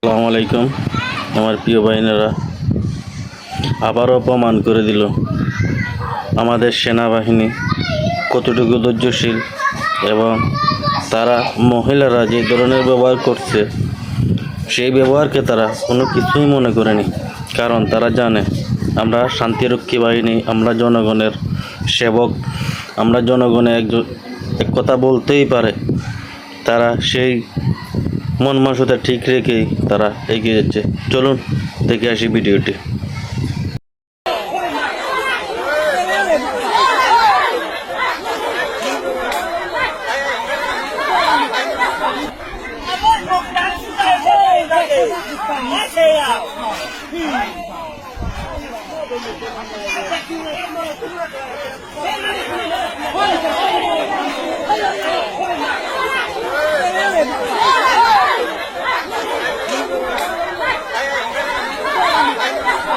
আসসালামু আলাইকুম। আমার প্রিয় বাহিনীরা আবারও অপমান করে দিল আমাদের সেনাবাহিনী কতটুকু ধৈর্যশীল এবং তারা মহিলারা যে ধরনের ব্যবহার করছে। সেই ব্যবহারকে তারা কোনো কিছুই মনে করেনি, কারণ তারা জানে আমরা শান্তিরক্ষী বাহিনী, আমরা জনগণের সেবক, আমরা জনগণে একজন এক কথা বলতেই পারে। তারা সেই মন মানসতা ঠিক রেখেই তারা এগিয়ে যাচ্ছে চলুন দেখে আসি ভিডিওটি Hey!